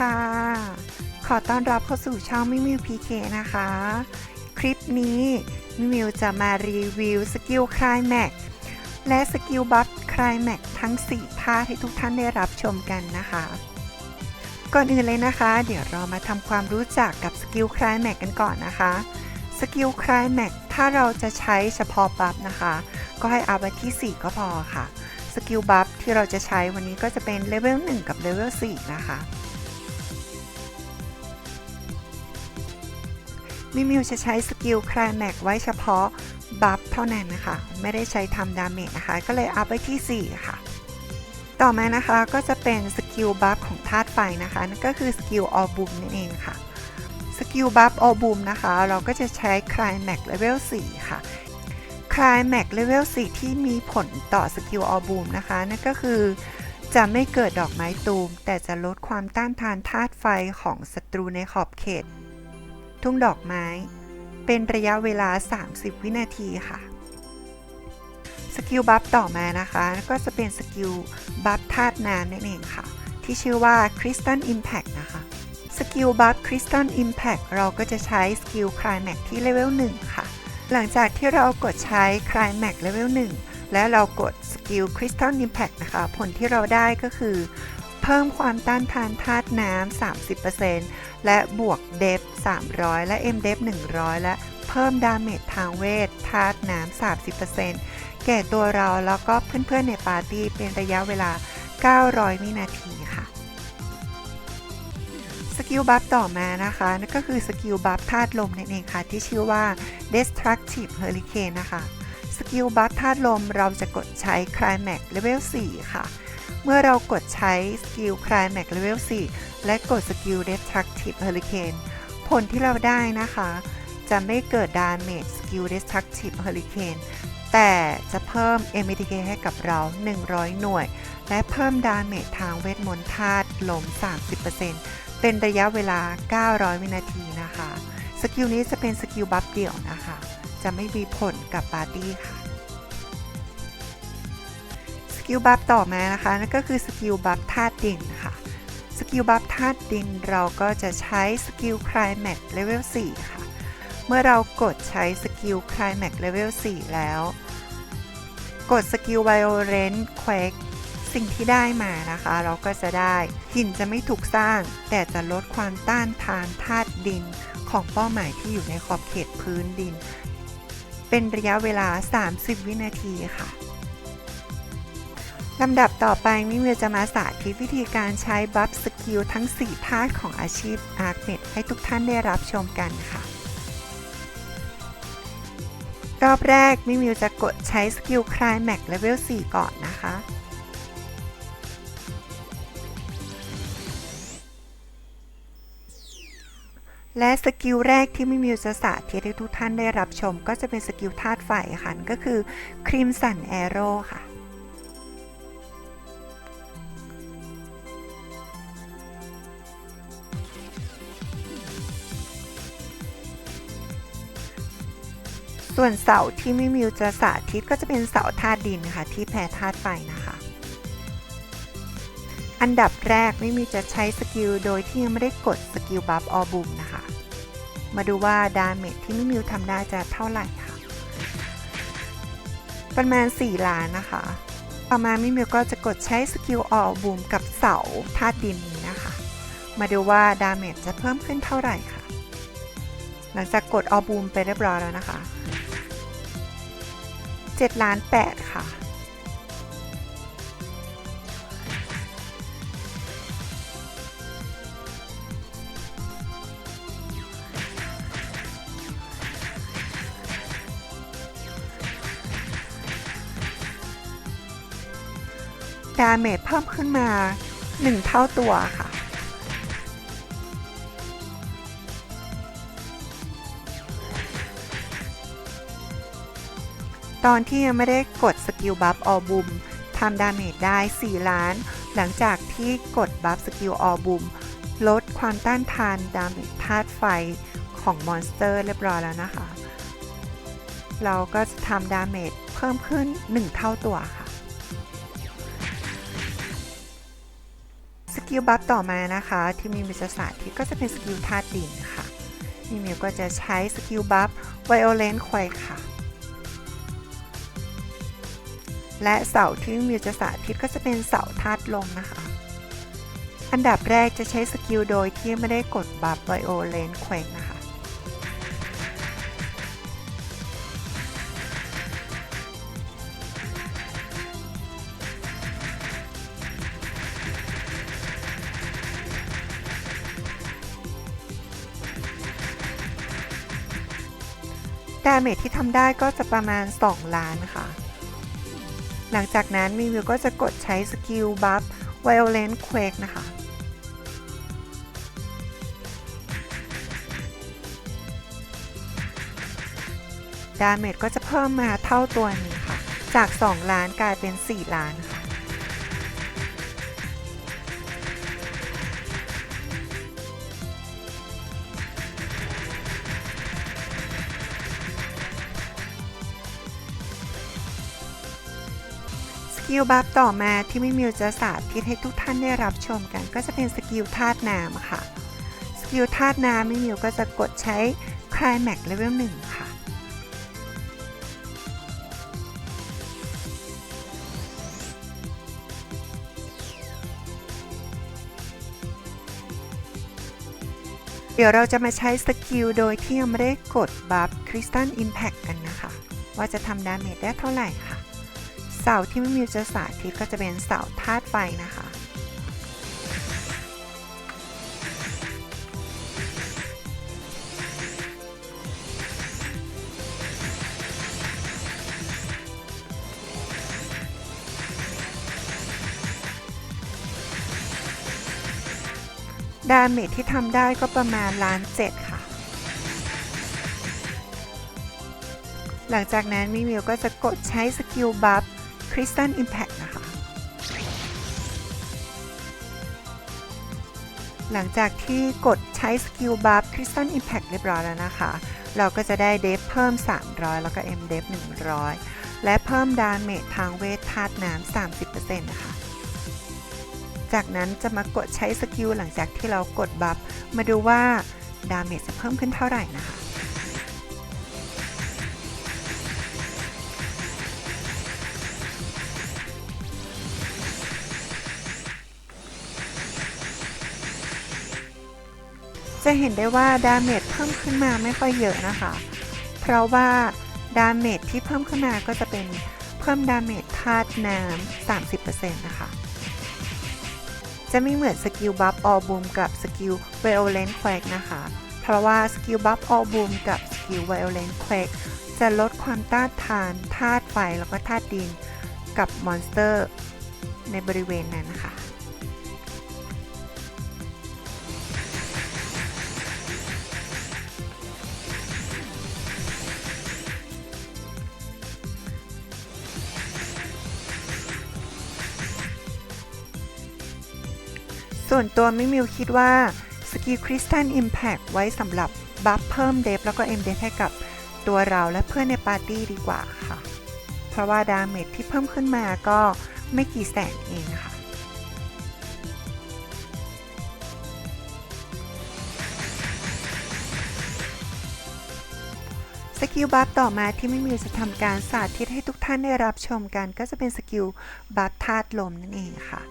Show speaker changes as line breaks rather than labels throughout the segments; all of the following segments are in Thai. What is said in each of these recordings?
ค่ะ ขอต้อนรับเข้าสู่ช่องมิมิวพีเคนะคะ คลิปนี้มิมิวจะมารีวิวสกิลคลายแม็กและสกิลบัฟคลายแม็กทั้ง4ท่าให้ทุกท่านได้รับชมกันนะคะ ก่อนอื่นเลยนะคะ เดี๋ยวเรามาทำความรู้จักกับสกิลคลายแม็กกันก่อนนะคะสกิลคลายแม็กถ้าเราจะใช้เฉพาะบัฟนะคะ ก็ให้อัพไว้ที่ 4 ก็พอค่ะสกิลบัฟที่เราจะใช้วันนี้ก็จะเป็นเลเวล1กับเลเวล4นะคะ มิมิวจะใช้สกิลคลายแม็กไว้เฉพาะบัฟเท่านั้นนะคะ ไม่ได้ใช้ทำดาเมจนะคะ ก็เลยอัพไว้ที่ 4 ค่ะ ต่อมานะคะก็จะเป็นสกิลบัฟของธาตุไฟนะคะนั่นก็คือสกิลออบูมนั่นเองค่ะ สกิลบัฟออบูมนะคะ เราก็จะใช้คลายแม็กเลเวล 4 ค่ะคลายแม็กเลเวล 4 ที่มีผลต่อสกิลออบูมนะคะ นั่นก็คือจะไม่เกิดดอกไม้ตูม แต่จะลดความต้านทานธาตุไฟของศัตรูในขอบเขต ทุ่งดอกไม้ เป็นระยะเวลา 30 วินาทีค่ะ สกิลบัฟต่อมานะคะ ก็จะเป็นสกิลบัฟธาตุน้ำนั่นเองค่ะ ที่ชื่อว่า Crystal Impact นะคะ สกิลบัฟ Crystal Impact เราก็จะใช้สกิลคลายแม็กที่เลเวล1ค่ะ หลังจากที่เรากดใช้คลายแม็กเลเวล1และเรากดสกิล Crystal Impact นะคะ ผลที่เราได้ก็คือเพิ่มความต้านทานธาตุน้ำ 30%และบวกเดฟ300 และ M เดฟ100 และเพิ่มดาเมจทางเวทธาตุน้ำ 30%แก่ตัวเราแล้วก็เพื่อนๆในปาร์ตี้เป็นระยะเวลา 900 วินาทีค่ะ สกิลบัฟต่อมานะคะนั่นก็คือสกิลบัฟธาตุลมนั่นเองค่ะ ที่ชื่อว่า Destructive Hurricane นะคะ สกิลบัฟธาตุลมเราจะกดใช้ Climax Level 4 ค่ะ เมื่อเรากดใช้สกิล Climax Level 4 และกดสกิล Destructive Hurricane ผลที่เราได้นะคะ จะไม่เกิดดาเมจสกิล Destructive Hurricane แต่จะเพิ่ม MTK ให้กับเรา 100 หน่วย และเพิ่มดาเมจทางเวทมนต์ธาตุลม 30%เป็นระยะเวลา 900 วินาทีนะคะ สกิลนี้จะเป็นสกิลบัฟเดี่ยวนะคะ จะไม่มีผลกับปาร์ตี้ค่ะ กิลบัฟต่อมานะคะนั่นก็คือสกิลบัฟธาตุดินค่ะ สกิลบัฟธาตุดินเราก็จะใช้สกิลคลายแม็กเลเวล4ค่ะ เมื่อเรากดใช้สกิลคลายแม็กเลเวล4แล้ว กดสกิลไวโอเรนต์เควกสิ่งที่ได้มานะคะ เราก็จะได้หินจะไม่ถูกสร้าง แต่จะลดความต้านทานธาตุดินของเป้าหมายที่อยู่ในขอบเขตพื้นดิน เป็นระยะเวลา 30 วินาทีค่ะ ลำดับต่อไปมิเวจะมาสาธิตวิธีการใช้บัฟสกิลทั้ง4ธาตุของอาชีพอาร์เ e ดให้ทุกท่านได้รับชมกันค่ะ รอบแรกมิมิวจะกดใช้สกิลคลายแม็กเลเวล 4 ก่อนนะคะ และสกิลแรกที่มิมิวจะสาธิตให้ทุกท่านได้รับชม ก็จะเป็นสกิลธาตุไฟค่ะก็คือครีมสันแอโร่ค่ะ ส่วนเสาที่มิมิวจะสาธิตก็จะเป็นเสาธาตุดินค่ะ ที่แพ้ธาตุไฟนะคะ อันดับแรกมิมิวจะใช้สกิลโดยที่ยังไม่ได้กดสกิลบัฟออบูมนะคะ มาดูว่าดาเมจที่มิมิวทำได้จะเท่าไหร่ค่ะ ประมาณ 4 ล้านนะคะต่อมามิมิวก็จะกดใช้สกิลออบูมกับเสาธาตุดินนี้นะคะ มาดูว่าดาเมจจะเพิ่มขึ้นเท่าไหร่ค่ะ หลังจากกดออบูมไปเรียบร้อยแล้วนะคะ 7ล้าน8ค่ะ ดาเมจเพิ่มขึ้นมา 1 เท่าตัวค่ะ ตอนที่ยังไม่ได้กดสกิลบัฟออบูมทำดาเมจได้ 4 ล้าน หลังจากที่กดบัฟสกิลออบูมลดความต้านทานดาเมจธาตุไฟของมอนสเตอร์เรียบร้อยแล้วนะคะ เราก็จะทำดาเมจเพิ่มขึ้น 1 เท่าตัวค่ะ สกิลบัฟต่อมานะคะ ที่มีมิจศาสตร์ที่ก็จะเป็นสกิลธาตุดินค่ะมีมิวก็จะใช้สกิลบัฟไวโอเลนควายค่ะ และเสาที่มิวจะสาธิตก็จะเป็นเสาธาตุลมนะคะ อันดับแรกจะใช้สกิลโดยที่ไม่ได้กดบัฟไวโอเลนควายนะคะ ดาเมจที่ทำได้ก็จะประมาณ 2 ล้านค่ะ หลังจากนั้นมีวิวก็จะกดใช้สกิลบัฟ Violent Quake นะคะ ดาเมจก็จะเพิ่มมาเท่าตัวนี้ค่ะ จาก 2 ล้านกลายเป็น 4 ล้านค่ะ กิลบัฟต่อมาที่ไม่มิวจะสาธิตให้ทุกท่านได้รับชมกัน ก็จะเป็นสกิลธาตุน้ำค่ะ สกิลธาตุน้ำไม่มิวก็จะกดใช้คลายแม็กเลเวลหนึ่งค่ะ เดี๋ยวเราจะมาใช้สกิลโดยที่ยังไม่ได้กดบัฟคริสตัลอิมแพคกันนะคะ ว่าจะทำดาเมจได้เท่าไหร่ค่ะ เสาที่ไม่มีจะสาธิตก็จะเป็นเสาธาตุไฟนะคะ ดาเมจที่ทำได้ก็ประมาณล้านเจ็ดค่ะ หลังจากนั้นมิมิวก็จะกดใช้สกิลบัฟ คริสตัลอิมแพคนะคะ หลังจากที่กดใช้สกิลบัฟคริสตัลอิมแพคเรียบร้อยแล้วนะคะ เราก็จะได้เดฟเพิ่ม 300 แล้วก็ M เดฟ100 และเพิ่มดาเมจทางเวทธาตุน้ำ30%นะคะ จากนั้นจะมากดใช้สกิลหลังจากที่เรากดบัฟมาดูว่าดาเมจจะเพิ่มขึ้นเท่าไหร่นะคะ จะเห็นได้ว่าดาเมจเพิ่มขึ้นมาไม่ค่อยเยอะนะคะ เพราะว่าดาเมจที่เพิ่มขึ้นมาก็จะเป็นเพิ่มดาเมจธาตุน้ำ30%นะคะ จะไม่เหมือนสกิลบัฟออบูมกับสกิลไวโอเลนควกนะคะ เพราะว่าสกิลบัฟออบูมกับสกิลไวโอเลนควกจะลดความต้านทานธาตุไฟแล้วก็ธาตุดินกับมอนสเตอร์ในบริเวณนั้นนะคะ ส่วนตัวมิมิวคิดว่าสกิลคริสตัลอิมแพ t ไว้สำหรับบัฟเพิ่มเดฟแล้วก็เอ็มเดฟให้กับตัวเราและเพื่อนในปาร์ตี้ดีกว่าค่ะ เพราะว่าดาเมจที่เพิ่มขึ้นมาก็ไม่กี่แสนเองค่ะสกิลบัฟต่อมาที่ไม่มีจะทำการสาธิตให้ทุกท่านได้รับชมกัน ก็จะเป็นสกิลบัฟธาตุลมนั่นเองค่ะ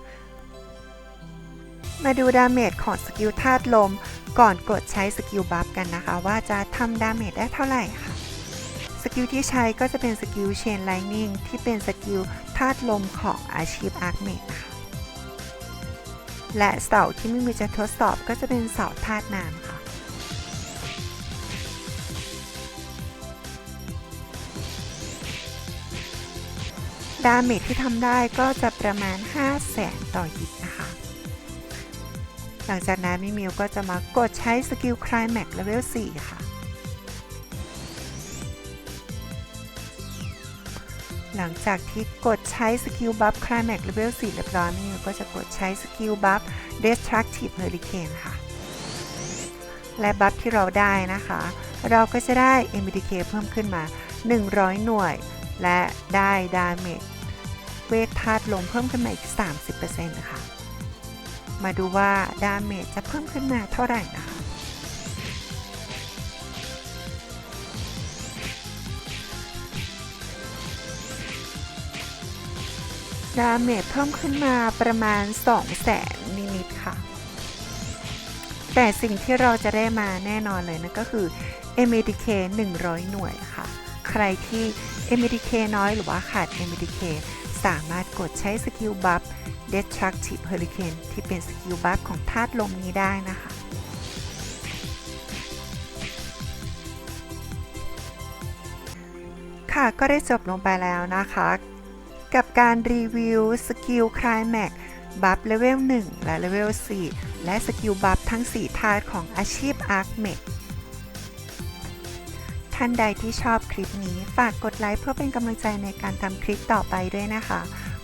มาดูดาเมจของสกิลธาตุลม ก่อนกดใช้สกิลบัฟกันนะคะ ว่าจะทำดาเมจได้เท่าไหร่ค่ะ สกิลที่ใช้ก็จะเป็นสกิลเชนไลนิ่งที่เป็นสกิลธาตุลมของอาชีพอาร์คเมดนะคะและเสาที่ไม่มีจะทดสอบก็จะเป็นเสาธาตุน้ำค่ะ ดาเมจที่ทำได้ก็จะประมาณ 5 0 0แสนต่อฮิต หลังจากนั้นมิมิวก็จะมากดใช้สกิลคลายแม็กเลเวล4 ค่ะ หลังจากที่กดใช้สกิลบัฟคลายแม็กเลเวล4เรียบร้อยมิมิวก็จะกดใช้สกิลบัฟ Destructive Hurricane ค่ะ และบัฟที่เราได้นะคะ เราก็จะได้ MDK เพิ่มขึ้นมา 100 หน่วย และได้ดาเมจเวทธาตุลมเพิ่มขึ้นมาอีก 30%นะคะ มาดูว่าดาเมจจะเพิ่มขึ้นมาเท่าไหร่นะคะดาเมจเพิ่มขึ้นมาประมาณ 2 แสนนิดๆค่ะ แต่สิ่งที่เราจะได้มาแน่นอนเลยนั่นก็คือ MDK 100 หน่วยค่ะ ใครที่ MDK น้อยหรือว่าขาด MDK สามารถกดใช้สกิลบัฟ Destructive Hurricane ที่เป็นสกิลบัฟของธาตุลมนี้ได้นะคะ ค่ะก็ได้จบลงไปแล้วนะคะ กับการรีวิวสกิลคลายแม็กบัฟเลเวล 1 และเลเวล 4 และสกิลบัฟทั้ง 4 ธาตุของอาชีพอาร์คเมก ท่านใดที่ชอบคลิปนี้ ฝากกดไลค์เพื่อเป็นกำลังใจในการทำคลิปต่อไปด้วยนะคะ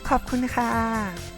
ขอบคุณค่ะ